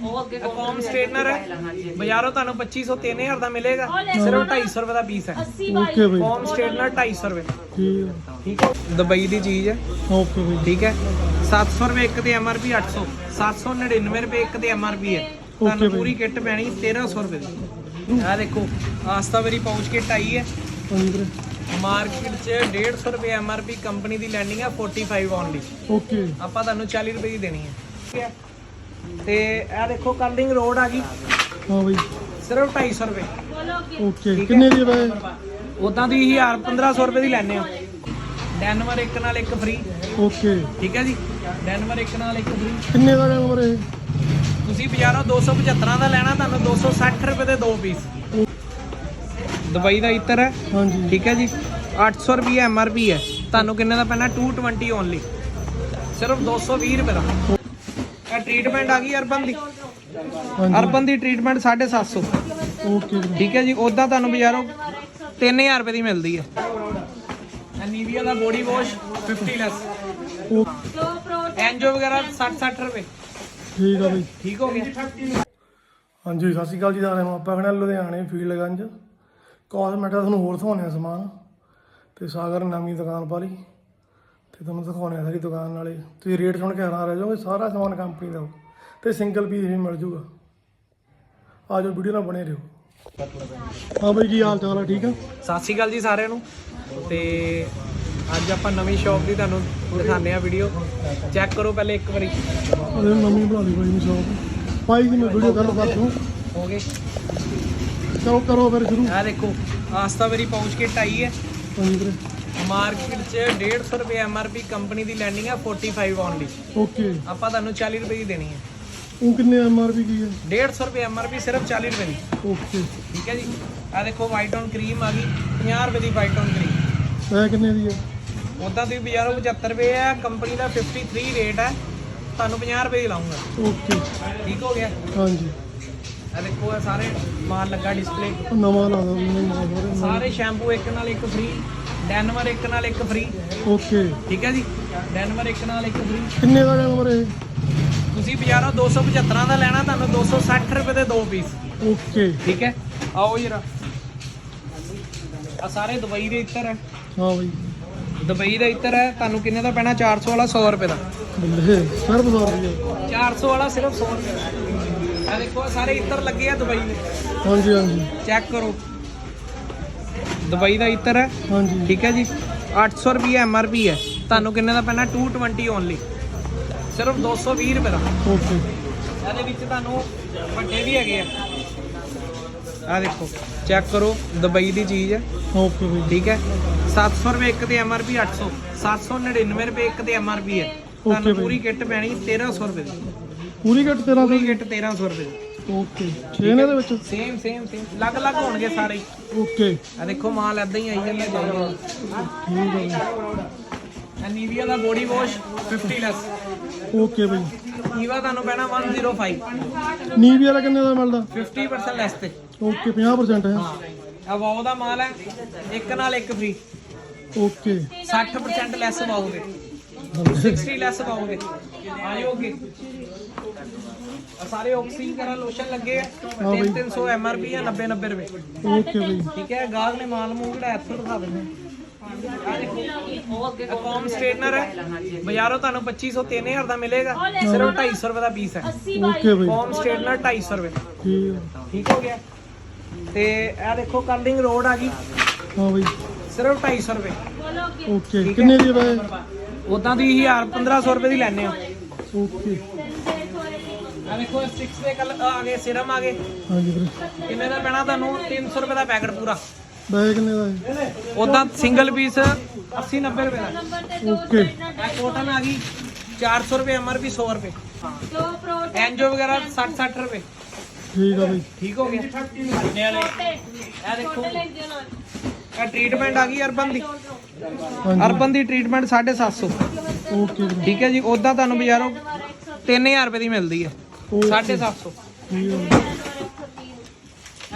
Form straightener ਹੈ। ਬਾਜ਼ਾਰੋਂ ਤੁਹਾਨੂੰ 2500 3000 ਦਾ ਮਿਲੇਗਾ। ਸਿਰਫ 250 ਰੁਪਏ ਦਾ ਪੀਸ ਹੈ। ਓਕੇ ਬਈ ਫੋਮ ਸਟ੍ਰੇਟਨਰ 250 ਰੁਪਏ। ਠੀਕ ਹੈ ਠੀਕ ਹੈ? ਦੁਬਈ ਦੀ ਚੀਜ਼ ਹੈ। ਓਕੇ ਬਈ ਠੀਕ ਹੈ? 700 ਰੁਪਏ ਇੱਕ ਤੇ ਐਮਆਰਪੀ 800 799 ਰੁਪਏ ਇੱਕ ਤੇ ਐਮਆਰਪੀ ਹੈ। ਤੁਹਾਨੂੰ। ਪੂਰੀ ਕਿੱਟ ਪੈਣੀ 1300 ਰੁਪਏ ਦੀ। ਆ ਦੇਖੋ ਆਸਤਾ ਮੇਰੀ ਪਾਊਚ ਕਿੱਟ ਆਈ ਹੈ। ਮਾਰਕੀਟ 'ਚ 150 ਰੁਪਏ ਐਮਆਰਪੀ ਕੰਪਨੀ ਦੀ ਲੈਂਡਿੰਗ ਹੈ 45 ਓਨਲੀ ਓਕੇ ਆਪਾਂ ਤੁਹਾਨੂੰ 40 ਰੁਪਏ ਦੀ ਦੇਣੀ ਹੈ। ਠੀਕ ਹੈ? ਤੇ ਇਹ ਦੇਖੋ ਕਰਲਿੰਗ ਰੋਡ ਆ ਗਈ। ਹਾਂ ਬਈ। ਸਿਰਫ 250 ਰੁਪਏ। ਓਕੇ। ਕਿੰਨੇ ਦੀ ਬਈ? ਉਦਾਂ ਦੀ 1000 1500 ਰੁਪਏ ਦੀ ਲੈਣੇ ਆ ਡੈਨਵਰ ਇੱਕ ਨਾਲ ਇੱਕ ਫ੍ਰੀ। ਓਕੇ। ਠੀਕ ਹੈ ਜੀ। ਡੈਨਵਰ ਇੱਕ ਨਾਲ ਇੱਕ ਫ੍ਰੀ। ਕਿੰਨੇ ਦਾ ਨੰਬਰ ਇਹ? ਤੁਸੀਂ ਬਾਜ਼ਾਰੋਂ 275 ਦਾ ਲੈਣਾ ਤੁਹਾਨੂੰ 260 ਰੁਪਏ ਦੇ ਦੋ ਪੀਸ। ਦੁਬਈ ਦਾ ਇਤਰ ਹੈ। ਹਾਂਜੀ। ਠੀਕ ਹੈ ਜੀ। 800 ਰੁਪਏ ਐਮਆਰਪੀ ਹੈ। ਤੁਹਾਨੂੰ ਕਿੰਨੇ ਦਾ ਪੈਣਾ? 220 ਓਨਲੀ ਸਿਰਫ 220 ਰੁਪਏ ਦਾ। ਇਹ ਟ੍ਰੀਟਮੈਂਟ ਆ ਗਈ ਅਰਬਨ ਦੀ। ਹਾਂਜੀ ਅਰਬਨ ਦੀ ਟ੍ਰੀਟਮੈਂਟ 750 ਓਕੇ ਠੀਕ ਹੈ ਜੀ ਉਦਾਂ ਤੁਹਾਨੂੰ ਬਾਜ਼ਾਰੋਂ 3000 ਰੁਪਏ ਦੀ ਮਿਲਦੀ ਹੈ। ਨੀਵੀਆ ਦਾ ਬੋਡੀ ਵਾਸ਼ 50 ਲੈਸ ਐਂਜੋ ਵਗੈਰਾ 60 60 ਰੁਪਏ। ਠੀਕ ਆ ਬਈ ਠੀਕ ਹੋ ਗਿਆ ਹਾਂਜੀ ਸਤਿ ਸ਼੍ਰੀ ਅਕਾਲ ਜੀ ਨੂੰ। ਆਪਾਂ ਖੜੇ ਲੁਧਿਆਣੇ ਫੀਲਡਗੰਜ ਕਾਸਮੈਟਿਕ ਤੁਹਾਨੂੰ ਹੋਰ ਦਿਖਾਉਂਦੇ ਆ ਸਮਾਨ। ਤੇ ਸਾਗਰ ਨਵੀਂ ਦੁਕਾਨ ਪਾਲੀ ਤੇ ਤੁਹਾਨੂੰ ਦਿਖਾਉਂਦੇ ਆ ਸਾਰੀ ਦੁਕਾਨ ਨਾਲੇ ਤੁਸੀਂ ਰੇਟ ਸੁਣ ਕੇ ਹੈਰਾਨ ਰਹਿ ਜਾਓਗੇ ਸਾਰਾ ਸਮਾਨ ਕੰਪਨੀ ਦਾ ਤੇ ਸਿੰਗਲ ਪੀਸ ਵੀ ਮਿਲ ਜੂਗਾ। ਆ ਜਾਓ ਵੀਡੀਓ ਨਾਲ ਬਣੇ ਰਹੋ। ਹਾਂ ਬਈ ਕੀ ਹਾਲ ਚਾਲ ਆ? ਠੀਕ ਆ? ਸਤਿ ਸ਼੍ਰੀ ਅਕਾਲ ਜੀ ਸਾਰਿਆਂ ਨੂੰ। ਤੇ ਅੱਜ ਆਪਾਂ ਨਵੀਂ ਸ਼ਾਪ ਦੀ ਤੁਹਾਨੂੰ ਦਿਖਾਉਂਦੇ ਆ ਵੀਡੀਓ ਚੈੱਕ ਕਰੋ ਪਹਿਲੇ ਇੱਕ ਵਾਰੀ। ਅਰੇ ਨਵੀਂ ਬਣਾ ਲਈ ਬਾਈ ਨੂੰ ਸ਼ੌਪ ਪਾਈ ਜੀ ਮੈਂ ਵੀਡੀਓ ਕਰ ਬਾਤ ਨੂੰ ਹੋ। ਗਏ ਚਲੋ ਕਰੋ ਫਿਰ ਸ਼ੁਰੂ। ਆ ਦੇਖੋ ਆਸਤਾ ਮੇਰੀ ਪਾਊਚ ਕਿੱਟ ਆਈ ਹੈ। ਹਾਂਜੀ ਵੀਰੇ। ਮਾਰਕੀਟ 'ਚ 150 ਰੁਪਏ ਐਮਆਰਪੀ ਕੰਪਨੀ ਦੀ ਲੈਂਡਿੰਗ ਹੈ 45 ਓਨਲੀ ਓਕੇ ਆਪਾਂ ਤੁਹਾਨੂੰ 40 ਰੁਪਏ ਦੀ ਦੇਣੀ ਹੈ। ਉਹ ਕਿੰਨੇ ਐਮਆਰਪੀ ਕੀ ਹੈ? 150 ਰੁਪਏ ਐਮਆਰਪੀ ਸਿਰਫ 40 ਰੁਪਏ ਦੀ। ਓਕੇ ਠੀਕ ਹੈ ਜੀ? ਆ ਦੇਖੋ ਵਾਈਟ ਔਨ ਕਰੀਮ ਆ ਗਈ 50 ਰੁਪਏ ਦੀ ਵਾਈਟ ਔਨ ਕਰੀਮ ਇਹ ਕਿੰਨੇ ਦੀ ਹੈ? ਉਦਾਂ ਤੁਸੀਂ ਬਾਜ਼ਾਰੋਂ 75 ਰੁਪਏ ਹੈ ਕੰਪਨੀ ਦਾ 53 ਰੇਟ ਹੈ ਤੁਹਾਨੂੰ 50 ਰੁਪਏ ਦੀ ਲਾਉਂਗਾ। ਓਕੇ ਠੀਕ ਹੋ ਗਿਆ? ਹਾਂਜੀ। ਆ ਦੇਖੋ ਇਹ ਸਾਰੇ ਮਾਲ ਲੱਗਾ ਡਿਸਪਲੇ ਨਵਾਂ ਲਾ ਦੋ ਮੈਨੂੰ ਮਾਲ ਸਾਰੇ ਸਾਰੇ ਸ਼ੈਂਪੂ ਇੱਕ ਨਾਲ ਇੱਕ ਫ੍ਰੀ ਡੈਨਵਰ ਇੱਕ ਨਾਲ ਇੱਕ ਫ੍ਰੀ ਓਕੇ। ਠੀਕ ਹੈ ਜੀ? ਡੈਨਵਰ ਇੱਕ ਨਾਲ ਇੱਕ ਫ੍ਰੀ ਕਿੰਨੇ ਦਾ ਨੰਬਰ ਇਹ? ਤੁਸੀਂ ਬਾਜ਼ਾਰੋਂ 275 ਦਾ ਲੈਣਾ ਤੁਹਾਨੂੰ 260 ਰੁਪਏ ਦੇ ਦੋ ਪੀਸ। ਓਕੇ। ਠੀਕ ਹੈ? ਆਓ ਜਰਾ। ਆ ਸਾਰੇ ਦੁਬਈ ਦੇ ਇੱਤਰ ਹੈ। ਹਾਂ ਬਈ। ਦੁਬਈ ਦਾ ਇੱਤਰ ਹੈ ਤੁਹਾਨੂੰ ਕਿੰਨੇ ਦਾ ਪੈਣਾ? 400 ਵਾਲਾ 100 ਰੁਪਏ ਦਾ। ਬੱਲੇ ਸਰ ਬਜ਼ਾਰ ਦੀ 400 ਵਾਲਾ ਸਿਰਫ 100 ਰੁਪਏ ਦਾ। ਆ ਦੇਖੋ ਸਾਰੇ ਇੱਤਰ ਲੱਗੇ ਆ ਦੁਬਈ ਦੇ। ਹਾਂਜੀ ਹਾਂਜੀ। ਚੈੱਕ ਕਰੋ। ਦੁਬਈ ਦਾ ਇੱਤਰ ਹੈ। ਹਾਂਜੀ। ਠੀਕ ਹੈ ਜੀ। 800 ਰੁਪਏ ਐਮਆਰਪੀ ਹੈ। ਤੁਹਾਨੂੰ ਕਿੰਨੇ ਦਾ ਪੈਣਾ? 220 ਓਨਲੀ ਸਿਰਫ 220 ਰੁਪਏ ਦਾ। ਓਕੇ। ਇਹਦੇ ਵਿੱਚ ਤੁਹਾਨੂੰ ਵੱਡੇ ਵੀ ਹੈਗੇ ਆ। ਆ ਦੇਖੋ ਚੈੱਕ ਕਰੋ ਦੁਬਈ ਦੀ ਚੀਜ਼ ਹੈ। ਓਕੇ ਬਈ ਠੀਕ ਹੈ। 700 ਰੁਪਏ ਇੱਕ ਤੇ ਐਮਆਰਪੀ 800 799 ਰੁਪਏ ਇੱਕ ਤੇ ਐਮਆਰਪੀ ਹੈ। ਤੁਹਾਨੂੰ। ਪੂਰੀ ਕਿੱਟ ਪੈਣੀ 1300 ਰੁਪਏ ਦੀ। ਪੂਰੀ ਕੱਟ ਤੇਰਾ ਪੂਰੀ ਕਿੱਟ 1300 ਰੁਪਏ ਦੀ। ਓਕੇ ਛੇ ਨੇ ਦੇ ਵਿੱਚ? ਸੇਮ ਸੇਮ ਸੇਮ ਅਲੱਗ ਅਲੱਗ ਹੋਣਗੇ ਸਾਰੇ। ਓਕੇ ਆ ਦੇਖੋ ਮਾਲ ਐਦਾਂ ਹੀ ਆਈ ਜਾਂਦਾ ਬਈ ਇਹ ਨੀਵੀਆ ਦਾ ਬੋਡੀ ਵਾਸ਼ 50 ਲੈਸ ਓਕੇ ਬਈ। ਈਵਾ ਤੁਹਾਨੂੰ ਪੈਣਾ 105 ਨੀਵੀ ਵਾਲਾ ਕਿੰਨੇ ਦਾ ਮਿਲਦਾ 50% ਲੈਸ ਤੇ। ਓਕੇ 50% ਹੈ। ਆ ਵਾਓ ਦਾ ਮਾਲ ਹੈ ਇੱਕ ਨਾਲ ਇੱਕ ਫ੍ਰੀ ਓਕੇ 60% ਲੈਸ ਪਾਓਗੇ 60 ਲੈਸ ਪਾਓਗੇ ਆਇਓਗੇ ਆ ਸਾਰੇ ਆਕਸੀਜਨ ਕਰਾ ਲੋਸ਼ਨ ਲੱਗੇ ਆ। ਹਾਂ ਬਈ। 300 ਐਮਆਰਪੀ ਆ 90 90 ਰੁਪਏ। ਓਕੇ ਬਈ। ਠੀਕ ਹੈ ਗਾਹਕ ਨੇ ਮਾਲ ਮੂਲ ਜਿਹੜਾ ਇੱਥੋਂ ਦਿਖਾ ਦਿੰਦੇ ਆ। ਦੇਖੋ ਫੋਮ ਸਟ੍ਰੇਟਨਰ ਹੈ। ਬਾਜ਼ਾਰੋਂ ਤੁਹਾਨੂੰ 2500 3000 ਦਾ ਮਿਲੇਗਾ। ਸਿਰਫ 250 ਰੁਪਏ ਦਾ ਪੀਸ ਹੈ। ਓਕੇ ਬਈ। ਫੋਮ ਸਟ੍ਰੇਟਨਰ 250 ਰੁਪਏ। ਠੀਕ ਹੈ। ਠੀਕ ਹੋ ਗਿਆ। ਤੇ ਇਹ ਦੇਖੋ ਕਰਲਿੰਗ ਰੋਡ ਆ ਗਈ। ਹਾਂ ਬਈ। ਸਿਰਫ 250 ਰੁਪਏ। ਓਕੇ। ਕਿੰਨੇ ਦੀ ਬਈ? ਉਦਾਂ ਦੀ 1000 1500 ਰੁਪਏ ਦੀ ਲੈਣੇ ਆ। ਓਕੇ। ਆ ਦੇਖੋ 6 ਦੇ ਕਲ ਆ ਗਏ ਸਿਰਮ ਆ ਗਏ। ਹਾਂਜੀ ਵੀਰੇ। ਕਿੰਨੇ ਦਾ ਪੈਣਾ ਤੁਹਾਨੂੰ? 300 ਰੁਪਏ ਦਾ ਪੈਕਟ ਪੂਰਾ। ਬੈ ਕਿੰਨੇ ਦਾ ਹੈ? ਉਦਾਂ ਸਿੰਗਲ ਪੀਸ 80 90 ਰੁਪਏ ਦਾ। ਓਕੇ ਇਹ ਕੋਟਨ ਆ ਗਈ 400 ਰੁਪਏ ਐਮਆਰਪੀ 100 ਰੁਪਏ। ਐਨਜੋ ਵਗੈਰਾ 60 60 ਰੁਪਏ। ਠੀਕ ਆ ਬਈ। ਠੀਕ ਹੋ ਗਿਆ ਕਿੰਨੇ ਵਾਲੇ ਇਹ ਦੇਖੋ। ਇਹ ਟ੍ਰੀਟਮੈਂਟ ਆ ਗਈ ਅਰਬਨ ਦੀ। ਹਾਂਜੀ। ਅਰਬਨ ਦੀ ਟ੍ਰੀਟਮੈਂਟ 750 ਓਕੇ ਵੀਰੇ। ਠੀਕ ਹੈ ਜੀ ਉਦਾਂ ਤੁਹਾਨੂੰ ਬਾਜ਼ਾਰੋਂ 3000 ਰੁਪਏ ਦੀ ਮਿਲਦੀ ਹੈ। 750 ਠੀਕ ਆ